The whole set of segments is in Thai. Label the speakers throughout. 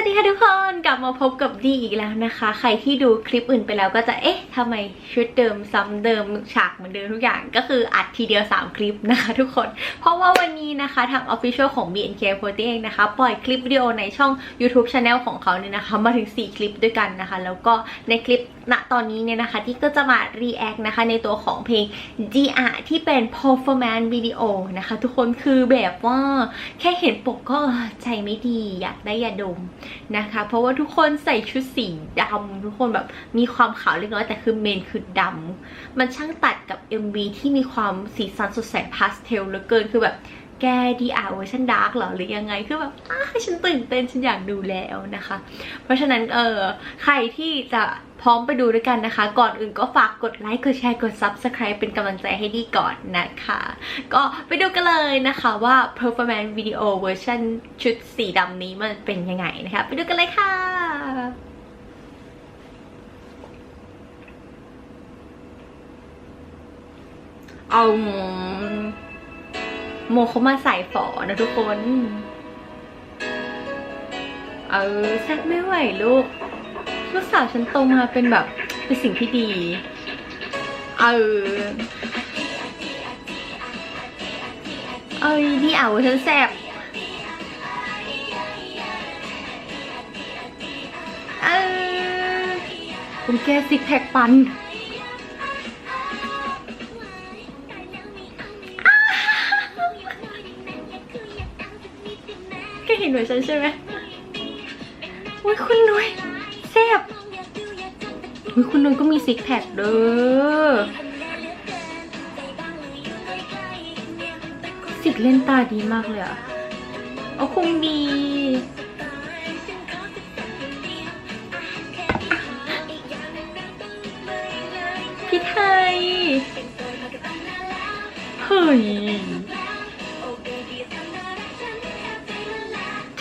Speaker 1: วัสดีค่ะทุกคนกลับมาพบกับดีอีกแล้วนะคะ ใครที่ดูคลิปอื่นไปแล้วก็จะเอ๊ะทำไมชุดเดิมซ้ำเดิมฉากเหมือนเดิมทุกอย่างก็คืออัดทีเดียว 3 คลิปนะคะทุกคน เพราะว่าวันนี้นะคะทาง Official ของ BNK48 เองนะคะ ปล่อยคลิปวิดีโอในช่อง YouTube Channel ของเขาเนี่ยนะคะ มาถึง 4 คลิปด้วยกันนะคะ แล้วก็ในคลิปณตอนนี้เนี่ยนะคะที่ก็จะมา react นะคะในตัวของเพลง GR ที่เป็น performance video นะคะ ทุกคนคือแบบว่าแค่เห็นปกก็ใจไม่ดีอยากได้ยาดมนะคะ เพราะว่าทุกคนใส่ชุดสีดำทุกคนแบบมีความขาวเล็กน้อยแต่คือเมนคือดำมันช่างตัดกับ MV ที่มีความสีสันสดใสพาสเทลเหลือเกินคือแบบ แกดีอาเวอร์ชันดาร์กเหรอหรือยังไงคือแบบอ้าฉันตื่นเต้นฉันอยากดูแล้วนะคะ เพราะฉะนั้นเออใครที่จะพร้อมไปดูด้วยกันนะคะ ก่อนอื่นก็ฝากกดไลค์ กดแชร์ กด Subscribe เป็นกำลังใจให้ดีก่อนนะคะ ก็ไปดูกันเลยนะคะว่า performance video เวอร์ชันชุดสีดำนี้มันเป็นยังไงนะคะ ไปดูกันเลยค่ะ เอา โมเขามาใส่ฝอนะทุกคน เออแซกไม่ไหวลูก ลูกสาวฉันโตมาเป็นแบบ เป็นสิ่งที่ดี เออ เอ้ยดีอ่าฉันแสบเออคุณแกซิกแพคปัน ห็นหน่วยฉันใช่ไหมอุ้ยคุณหน่วยแซ่บอุ้ยคุณหน่วยก็มีซิกแพคเด้อสิกเล่นตาดีมากเลยอะเอาคงดี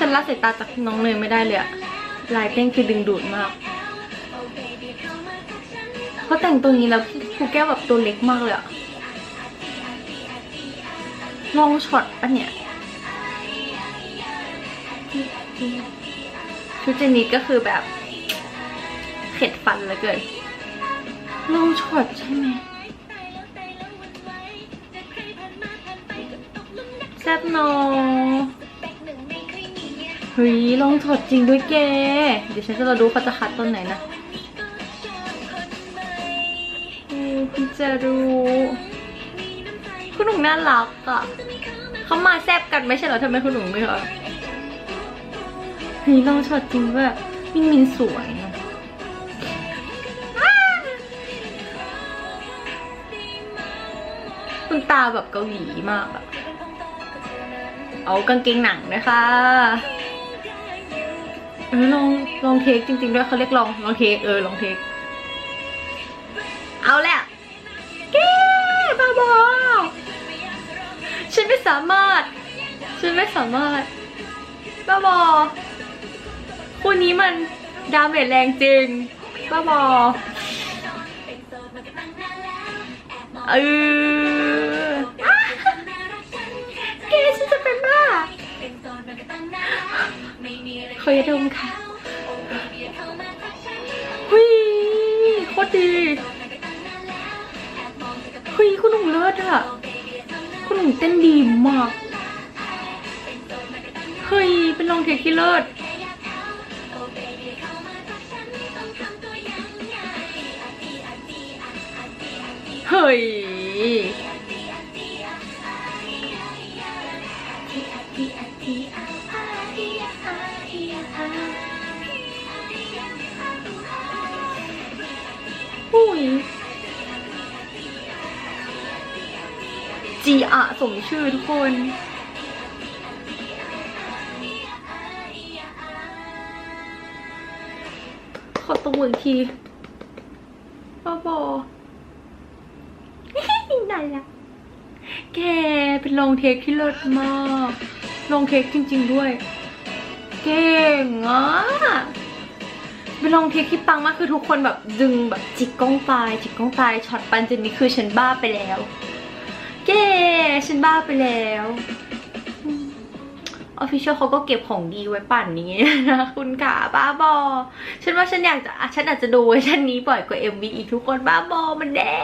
Speaker 1: นละสายตาจากน้องเนยไม่ได้เลยอะลายเต้นคือดึงดูดมากเพราะแต่งตัวนี้แล้วครูแก้วแบบตัวเล็กมากเลยอะลองช็อตปะเนี่ยชุดเจนนี้ก็คือแบบ เข็ดฟันเหลือเกินลองช็อตใช่ไหมแซบนอ เฮ้ยลองช็อตจริงด้วยแก เดี๋ยวฉันจะรอดูเขาจะคัดต้นไหนนะคุณจะรู้คุณหนุ่มน่ารักอะเขามาแซบกันไม่ใช่เหรอทำไมคุณหนุ่มไม่เหรอเฮ้ยลองช็อตจริงว่ามินมินสวยคุณตาแบบเกาหลีมากอะเอากางเกงหนังนะคะ เออลองลองเทคจริง ๆ ด้วยเขาเรียกลองลองเทคเออลองเทคเอาแหละแกบ้าบอฉันไม่สามารถ ฉันไม่สามารถบ้าบอคู่นี้มันดาเมจแรงจริงบ้าบอเออ ยดมค่ะหุยโคตรดีเฮ้ยคุณหนุ่มเลิศอะคุณหนุ่มเต้นดีมากเฮ้ยเป็นลองเทคที่เลิศเฮ้ย ยจีอะสมชื่อทุกคน ขอตัวอีกทีบ้าบอได้ละแกเป็นลองเทคที่เลิศมากลองเทคจริง ๆ ด้วย เก่งอะ เป็นลองเทคที่ปังมากคือทุกคนแบบดึงแบบจิกกล้องตายจิกกล้องตายช็อตปันเจนนี่คือฉันบ้าไปแล้วเก้ฉันบ้าไปแล้วออฟฟิเชียลเขาก็เก็บของดีไว้ปั่นอย่างเงี้นะคุณค่ะบ้าบอ ฉันว่าฉันอยากจะฉันอาจจะดูเวอร์ชันนี้บ่อยกว่า MV อีกทุกคนบ้าบอมันแด้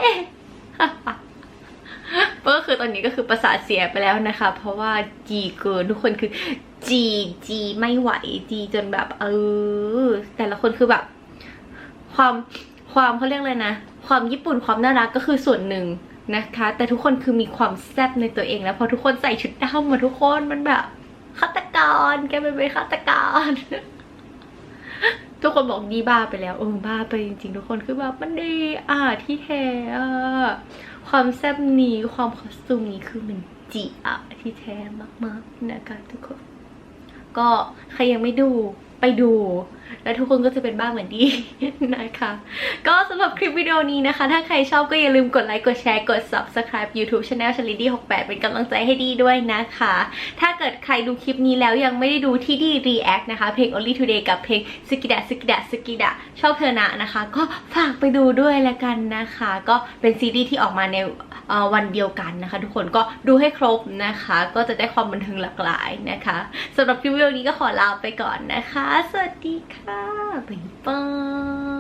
Speaker 1: ก็คือตอนนี้ก็คือประสาทเสียไปแล้วนะคะ เพราะว่าจีเกินทุกคนคือ จีจีไม่ไหวจีจนแบบเออแต่ละคนคือแบบ ความความเขาเรียกเลยนะ ความญี่ปุ่นความน่ารักก็คือส่วนหนึ่งนะคะ แต่ทุกคนคือมีความแซ่บในตัวเองแล้วพอทุกคนใส่ชุดดำมาทุกคนมันแบบฆาตกรแกเป็นเป็นฆาตกรทุกคนบอกดีบ้าไปแล้วเออบ้าไปจริงๆ ทุกคนคือแบบมันดีอะที่แท้ความแซ่บนี้ความคอสตูมนี้คือมันจีอะที่แท้มากๆนะคะทุกคน ก็ใครยังไม่ดูไปดูแล้วทุกคนก็จะเป็นบ้าเหมือนดีนะคะ ก็สำหรับคลิปวิดีโอนี้นะคะ ถ้าใครชอบก็อย่าลืมกดไลค์กดแชร์กด subscribe YouTube Channel ชลิดี้68 เป็นกำลังใจให้ดีด้วยนะคะ ถ้าเกิดใครดูคลิปนี้แล้วยังไม่ได้ดูที่ดี react นะคะ เพลง only today กับเพลงสกิดะสกิดะสกิดะชอบเธอนะนะคะ ก็ฝากไปดูด้วยละกันนะคะ ก็เป็นซีรีส์ที่ออกมาใน วันเดียวกันนะคะ ทุกคนก็ดูให้ครบนะคะ ก็จะได้ความบันเทิงหลากหลายนะคะสำหรับคลิปวิดีโอนี้ก็ขอลาไปก่อนนะคะ สวัสดีค่ะบ๊ายบาย